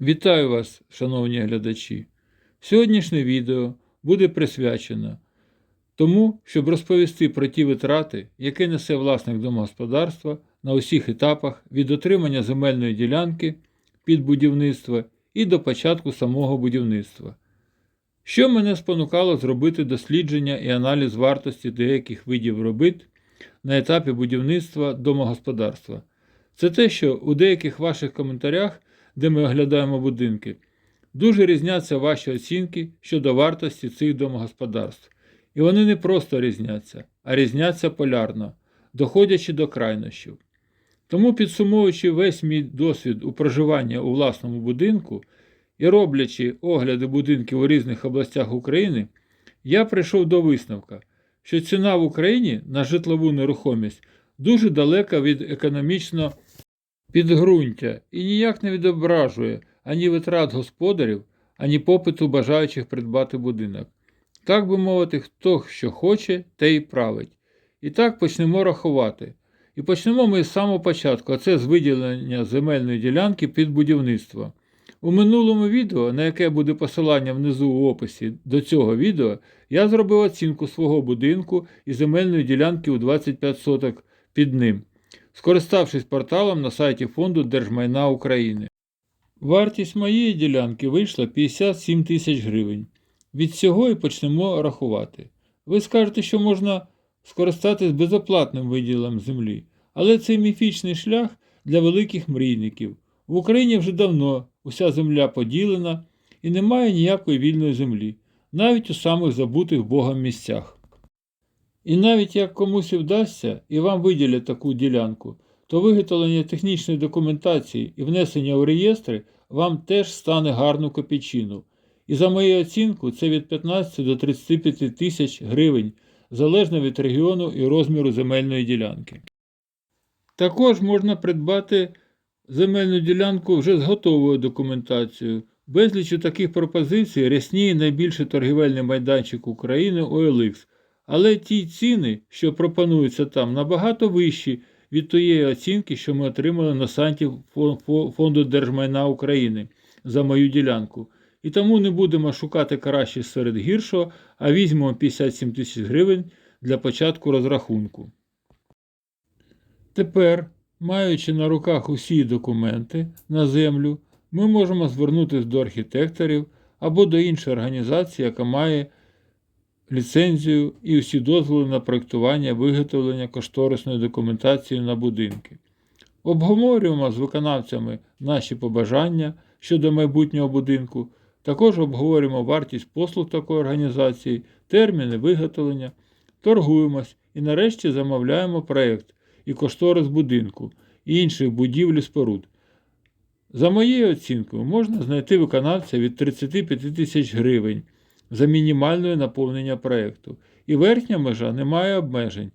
Вітаю вас, шановні глядачі! Сьогоднішнє відео буде присвячено тому, щоб розповісти про ті витрати, які несе власник домогосподарства на усіх етапах від отримання земельної ділянки під будівництво і до початку самого будівництва. Що мене спонукало зробити дослідження і аналіз вартості деяких видів робіт на етапі будівництва домогосподарства? Це те, що у деяких ваших коментарях, де ми оглядаємо будинки, дуже різняться ваші оцінки щодо вартості цих домогосподарств. І вони не просто різняться, а різняться полярно, доходячи до крайнощів. Тому, підсумовуючи весь мій досвід у проживанні у власному будинку і роблячи огляди будинків у різних областях України, я прийшов до висновка, що ціна в Україні на житлову нерухомість дуже далека від економічно підґрунтя і ніяк не відображує ані витрат господарів, ані попиту бажаючих придбати будинок. Так би мовити, хто що хоче, те й править. І так почнемо рахувати. І почнемо ми з самого початку, а це з виділення земельної ділянки під будівництво. У минулому відео, на яке буде посилання внизу у описі до цього відео, я зробив оцінку свого будинку і земельної ділянки у 25 соток під ним, скориставшись порталом на сайті Фонду Держмайна України. Вартість моєї ділянки вийшла 57 тисяч гривень. Від цього і почнемо рахувати. Ви скажете, що можна скористатись безоплатним виділом землі, але це міфічний шлях для великих мрійників. В Україні вже давно уся земля поділена і немає ніякої вільної землі, навіть у самих забутих Богом місцях. І навіть як комусь і вдасться і вам виділять таку ділянку, то виготовлення технічної документації і внесення у реєстри вам теж стане гарну копійчину. І за мою оцінку це від 15 до 35 тисяч гривень, залежно від регіону і розміру земельної ділянки. Також можна придбати земельну ділянку вже з готовою документацією. Безліч таких пропозицій рясніє найбільший торгівельний майданчик України OLX, але ті ціни, що пропонуються там, набагато вищі від тієї оцінки, що ми отримали на сайті Фонду Держмайна України за мою ділянку. І тому не будемо шукати краще серед гіршого, а візьмемо 57 тисяч гривень для початку розрахунку. Тепер, маючи на руках усі документи на землю, ми можемо звернутися до архітекторів або до іншої організації, яка має ліцензію і усі дозволи на проєктування виготовлення кошторисної документації на будинки. Обговорюємо з виконавцями наші побажання щодо майбутнього будинку. Також обговорюємо вартість послуг такої організації, терміни виготовлення, торгуємось і нарешті замовляємо проєкт і кошторис будинку і інших будівель і споруд. За моєю оцінкою, можна знайти виконавця від 35 тисяч гривень за мінімальне наповнення проєкту. І верхня межа не має обмежень.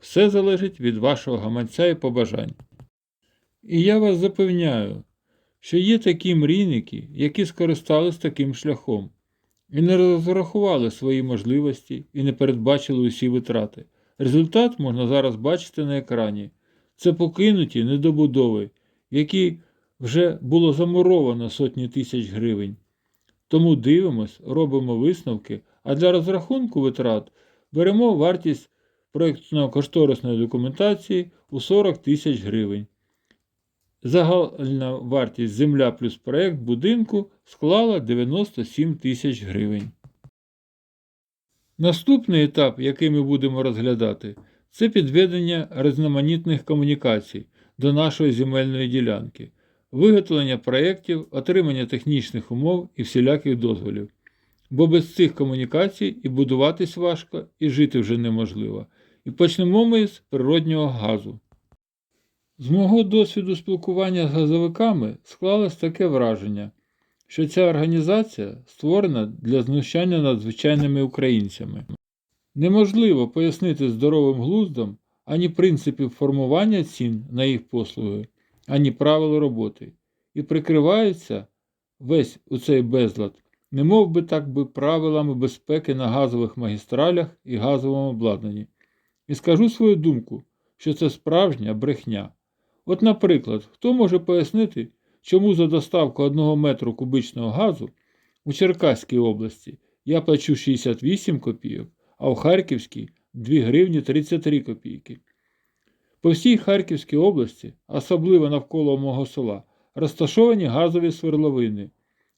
Все залежить від вашого гаманця і побажань. І я вас запевняю, що є такі мрійники, які скористались таким шляхом, і не розрахували свої можливості і не передбачили усі витрати. Результат можна зараз бачити на екрані. Це покинуті недобудови, які вже було замуровано сотні тисяч гривень. Тому дивимось, робимо висновки, а для розрахунку витрат беремо вартість проєктно-кошторисної документації у 40 тисяч гривень. Загальна вартість земля плюс проєкт будинку склала 97 тисяч гривень. Наступний етап, який ми будемо розглядати, це підведення різноманітних комунікацій до нашої земельної ділянки, виготовлення проєктів, отримання технічних умов і всіляких дозволів. Бо без цих комунікацій і будуватись важко, і жити вже неможливо. І почнемо ми з природнього газу. З мого досвіду спілкування з газовиками склалось таке враження, що ця організація створена для знущання над звичайними українцями. Неможливо пояснити здоровим глуздом ані принципів формування цін на їх послуги, ані правил роботи, і прикриваються весь у цей безлад, не мов би так би правилами безпеки на газових магістралях і газовому обладнанні. І скажу свою думку, що це справжня брехня. От, наприклад, хто може пояснити, чому за доставку 1 метру кубичного газу у Черкаській області я плачу 68 копійок, а у Харківській 2 гривні 33 копійки. По всій Харківській області, особливо навколо мого села, розташовані газові свердловини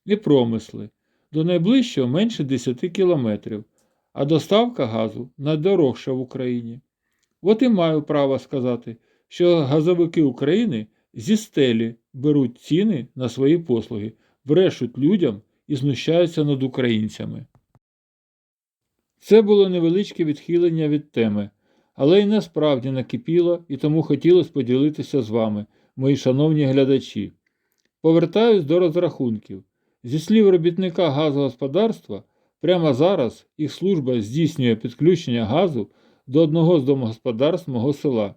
і промисли. До найближчого менше 10 кілометрів, а доставка газу найдорожча в Україні. От і маю право сказати, що газовики України зі стелі беруть ціни на свої послуги, брешуть людям і знущаються над українцями. Це було невеличке відхилення від теми, але й насправді накипіло і тому хотілося поділитися з вами, мої шановні глядачі. Повертаюсь до розрахунків. Зі слів робітника газогосподарства, прямо зараз їх служба здійснює підключення газу до одного з домогосподарств мого села.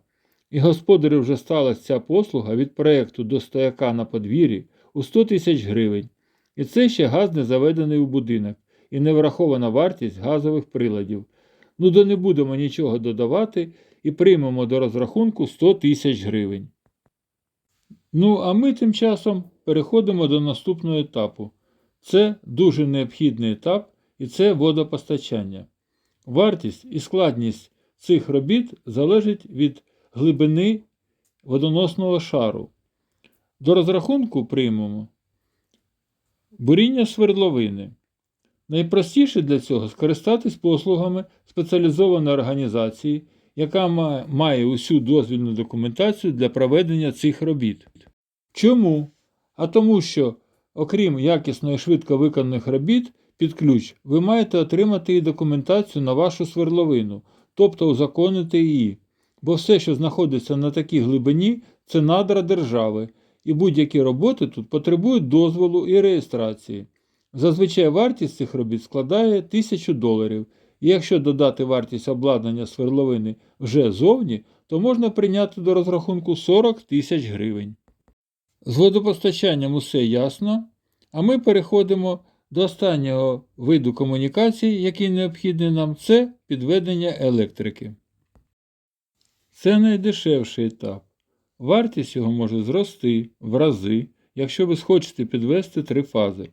І господарю вже сталася ця послуга від проєкту до стояка на подвір'ї у 100 тисяч гривень. І це ще газ не заведений у будинок і не врахована вартість газових приладів. Ну то не будемо нічого додавати і приймемо до розрахунку 100 тисяч гривень. Ну, а ми тим часом переходимо до наступного етапу. Це дуже необхідний етап, і це водопостачання. Вартість і складність цих робіт залежить від глибини водоносного шару. До розрахунку приймемо буріння свердловини. Найпростіше для цього скористатись послугами спеціалізованої організації, яка має усю дозвільну документацію для проведення цих робіт. Чому? А тому, що, окрім якісно і швидко виконаних робіт, під ключ, ви маєте отримати і документацію на вашу свердловину, тобто узаконити її. Бо все, що знаходиться на такій глибині, це надра держави, і будь-які роботи тут потребують дозволу і реєстрації. Зазвичай вартість цих робіт складає 1000 доларів, і якщо додати вартість обладнання свердловини вже зовні, то можна прийняти до розрахунку 40 тисяч гривень. З водопостачанням усе ясно, а ми переходимо до останнього виду комунікацій, який необхідний нам, це підведення електрики. Це найдешевший етап. Вартість його може зрости в рази, якщо ви схочете підвести три фази.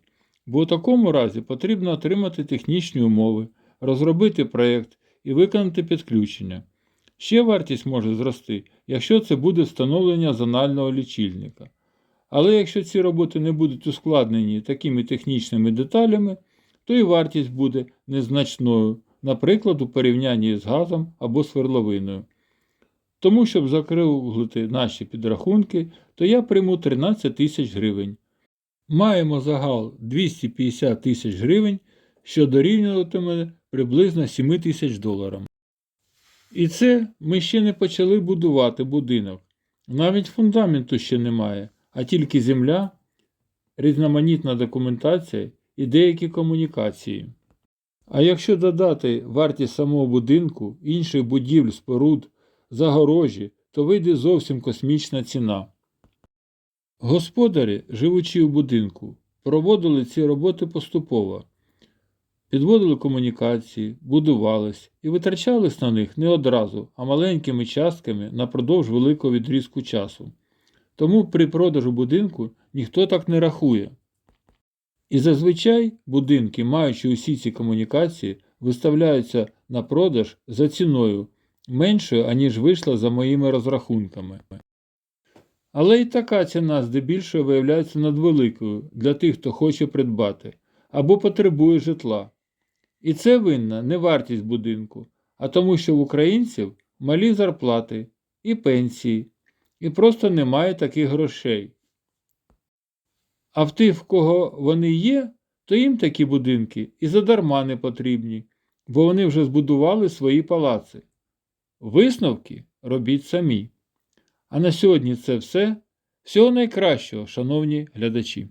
Бо у такому разі потрібно отримати технічні умови, розробити проєкт і виконати підключення. Ще вартість може зрости, якщо це буде встановлення зонального лічильника. Але якщо ці роботи не будуть ускладнені такими технічними деталями, то і вартість буде незначною, наприклад, у порівнянні з газом або свердловиною. Тому, щоб закруглити наші підрахунки, то я прийму 13 тисяч гривень. Маємо загал 250 тисяч гривень, що дорівнюватиме приблизно 7 тисяч доларів. І це ми ще не почали будувати будинок. Навіть фундаменту ще немає, а тільки земля, різноманітна документація і деякі комунікації. А якщо додати вартість самого будинку, інших будівель, споруд, загорожі, то вийде зовсім космічна ціна. Господарі, живучи у будинку, проводили ці роботи поступово, підводили комунікації, будувались і витрачались на них не одразу, а маленькими частками напродовж великого відрізку часу. Тому при продажу будинку ніхто так не рахує. І зазвичай будинки, маючи усі ці комунікації, виставляються на продаж за ціною меншою, аніж вийшла за моїми розрахунками. Але і така ціна здебільшого виявляється надвеликою для тих, хто хоче придбати або потребує житла. І це винна не вартість будинку, а тому, що в українців малі зарплати і пенсії, і просто немає таких грошей. А в тих, в кого вони є, то їм такі будинки і задарма не потрібні, бо вони вже збудували свої палаци. Висновки робіть самі. А на сьогодні це все. Всього найкращого, шановні глядачі!